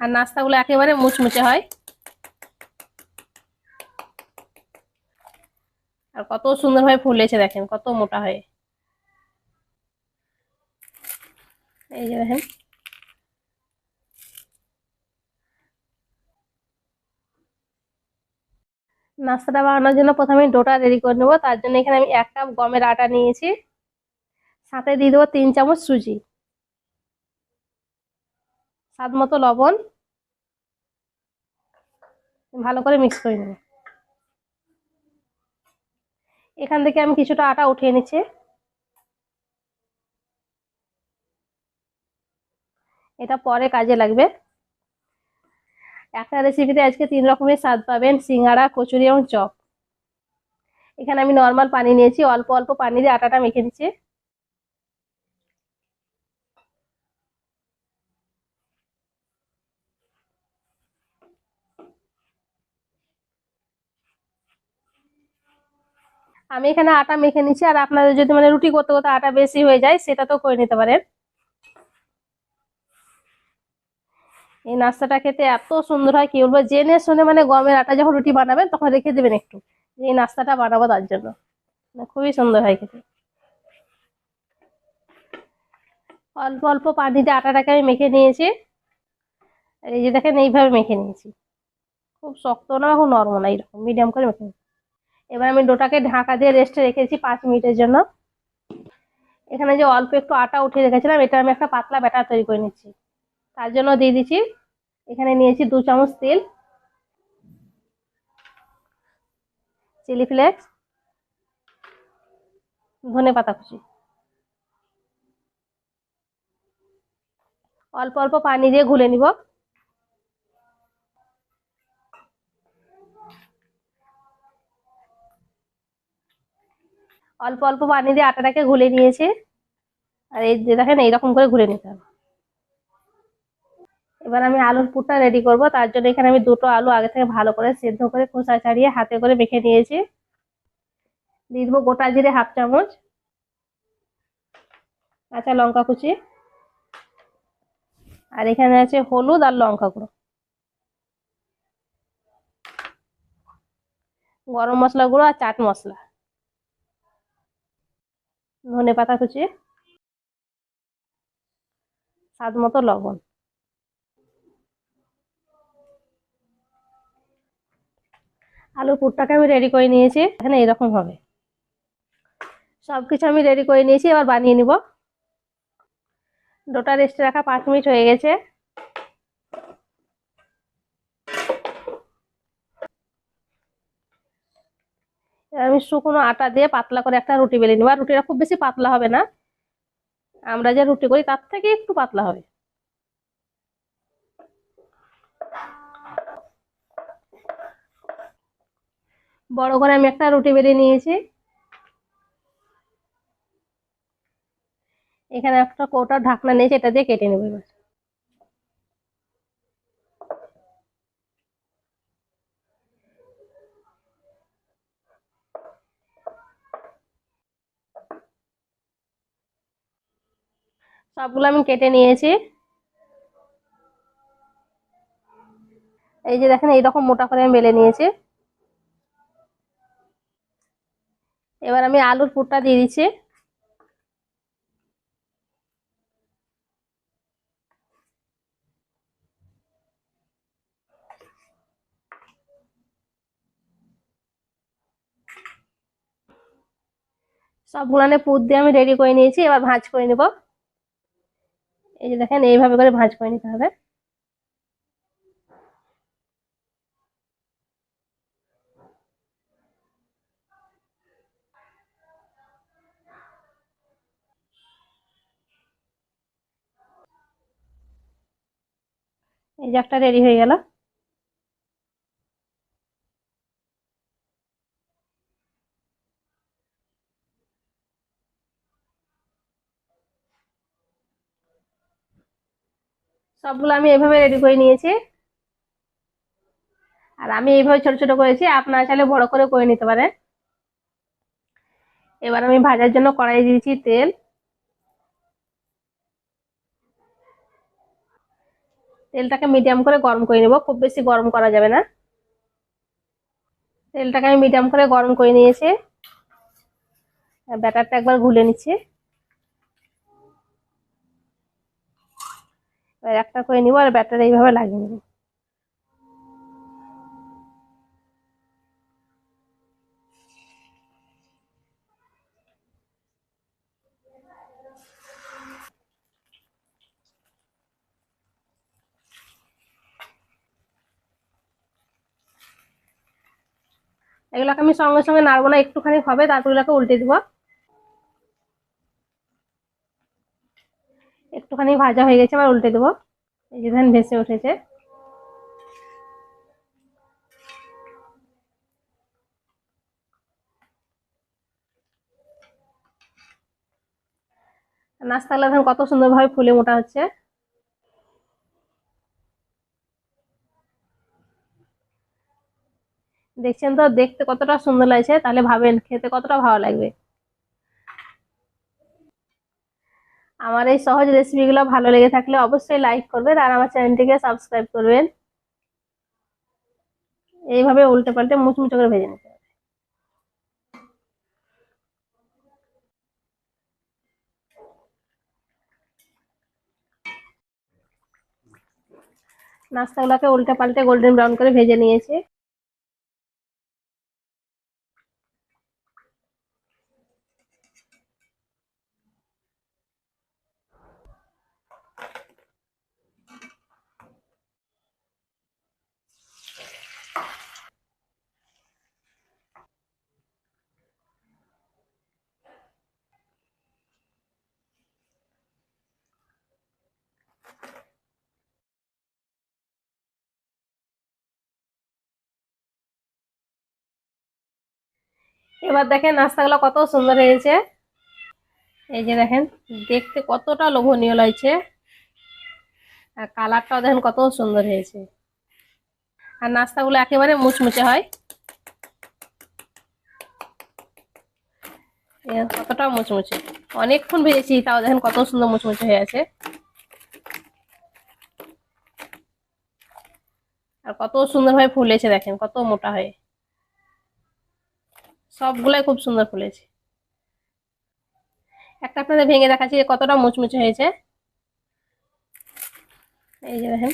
আর নাস্তাগুলো একেবারে মুচমুচে হয়। আর কত সুন্দরভাবে ফুলেছে দেখেন, কত মোটা হয়ে। এই যে দেখেন। নাস্তাটা বানানোর জন্য প্রথমে ডোটা রেডি করে নেব, তার জন্য এখানে আমি এক কাপ গমের আটা নিয়েছি। সাথে দিয়ে দেবো তিন চামচ সুজি। স্বাদ মতো লবণ। ভালো করে মিক্স করে নেব। এখান থেকে আমি কিছুটা আটা উঠিয়ে নিচ্ছি। এটা পরে কাজে লাগবে। একটা রেসিপিতে আজকে তিন রকমের স্বাদ পাবেন, সিঙ্গাড়া, কচুরি এবং চপ। এখানে আমি নর্মাল পানি নিয়েছি, অল্প অল্প পানি দিয়ে আটাটা মেখে নিচ্ছি। আমি এখানে আটা মেখে নিচ্ছি আর আপনাদের যদি মানে রুটি করতে করতে আটা বেশি হয়ে যায়, সেটা তো করে নিতে পারেন। এই নাস্তাটা খেতে এত সুন্দর হয়, কি বলব, জেনে শুনে মানে গমের আটা যখন রুটি বানাবেন, তখন রেখে দেবেন একটু এই নাস্তাটা বানাবো তার জন্য। মানে খুবই সুন্দর হয় খেতে। অল্প অল্প পানিতে আটাটাকে আমি মেখে নিয়েছি। আর এই যে দেখেন, এইভাবে মেখে নিয়েছি। খুব শক্ত না, খুব নরম না, এইরকম, মিডিয়াম করে মেখে নিয়েছি। এবার আমি ডোটাকে ঢাকা দিয়ে রেস্টে রেখেছি পাঁচ মিনিটের জন্য। এখানে যে অল্প একটু আটা উঠিয়ে রেখেছিলাম, এটা আমি একটা পাতলা ব্যাটার তৈরি করে নিচ্ছি। তার জন্য দিয়ে দিচ্ছি, এখানে নিয়েছি দু চামচ তেল, চিলি ফ্লেক্স, ধনে পাতা কুচি। অল্প অল্প পানি দিয়ে ঘুলে নিব। অল্প অল্প পানি দিয়ে আটাটাকে ঘুলে নিয়েছি। আর এই যে দেখেন, এইরকম করে ঘুরে নিতে হবে। এবার আমি আলুর পুরটা রেডি করব। তার জন্য এখানে আমি দুটো আলু আগে থেকে ভালো করে সেদ্ধ করে, খোসা ছাড়িয়ে হাতে করে মেখে নিয়েছি। দিয়ে দেবো গোটা জিরে হাফ চামচ কাঁচা লঙ্কা কুচি। আর এখানে আছে হলুদ আর লঙ্কা গুঁড়ো। গরম মশলা গুঁড়ো আর চাট মশলা। ধনে পাতা কুচি, স্বাদ মতো লবণ। আলু পুরটাকে আমি রেডি করে নিয়েছি, এখানে এরকম হবে। সব কিছু আমি রেডি করে নিয়েছি, এবার বানিয়ে নিব। ডোটা রেস্টে রাখা পাঁচ মিনিট হয়ে গেছে। আমি শুকনো আটা দিয়ে পাতলা করে একটা রুটি বেলে নেব। আর রুটিটা খুব বেশি পাতলা হবে না। আমরা যে রুটি করি তার থেকে একটু পাতলা হবে। বড় করে আমি একটা রুটি বেরিয়ে নিয়েছি। এখানে একটা কৌটার ঢাকনা নিয়েছি এটা দিয়ে কেটে নেব এবার। সবগুলো আমি কেটে নিয়েছি। এই যে দেখেন এইরকম মোটা করে আমি বেলে নিয়েছি। এবার আমি আলুর পুরটা দিয়ে দিচ্ছি। সবগুলানে পুর দিয়ে আমি রেডি করে নিয়েছি, এবার ভাঁজ করে নেব। এই যে দেখেন, এইভাবে করে ভাঁজ করে নিতে হবে। এই যে একটা রেডি হয়ে গেল। সবগুলো আমি এভাবে রেডি করে নিয়েছি। আর আমি এইভাবে ছোট ছোট করেছি, আপনারা চাইলে বড় করে করে নিতে পারেন। এবার আমি ভাজার জন্য কড়াই দিয়েছি তেল। তেলটাকে মিডিয়াম করে গরম করে নেব, খুব বেশি গরম করা যাবে না। তেলটাকে আমি মিডিয়াম করে গরম করে নিয়েছি। ব্যাটারটা একবার গুলে নিচ্ছি। এবার একটা করে নিব আর ব্যাটার এইভাবে লাগিয়ে নেব। এগুলোকে আমি সঙ্গে সঙ্গে নাড়বো না, একটুখানি হবে, তারপর এগুলোকে উল্টে দিব। একটুখানি ভাজা হয়ে গেছে আবার উল্টে দেবো। এই যে ধান ভেসে উঠেছে। নাস্তাগুলো ধান কত সুন্দরভাবে ফুলে মোটা হচ্ছে। দেখছেন তো, দেখতে কতটা সুন্দর লাগছে, তাহলে ভাবেন, খেতে কতটা ভালো লাগবে। আমার এই সহজ রেসিপিগুলো ভালো লেগে থাকলে অবশ্যই লাইক করবেন আর আমার চ্যানেলটিকে সাবস্ক্রাইব করবেন। এইভাবে উল্টে পাল্টে মুচমুচে করে ভেজে নিতে হবে। নাস্তাগুলোকে উল্টে পাল্টে গোল্ডেন ব্রাউন করে ভেজে নিয়েছি। এবার দেখেন নাস্তাগুলো কত সুন্দর হয়েছে। এই যে দেখেন, দেখতে কতটা লোভনীয় লাগছে। আর কালারটাও দেখেন কত সুন্দর হয়েছে। আর নাস্তাগুলো একেবারে মুচমুচে হয়। কতটা মুচমুচে। অনেকক্ষণ ভেজেছি, তাও দেখেন কত সুন্দর মুচমুচে হয়ে আছে। আর কত সুন্দরভাবে ফুলেছে দেখেন, কত মোটা হয়ে। সবগুলাই খুব সুন্দর ফুলেছে। একটা আপনাদের ভেঙে দেখাচ্ছি কতটা মুচমুচে হয়েছে। এই যে দেখেন।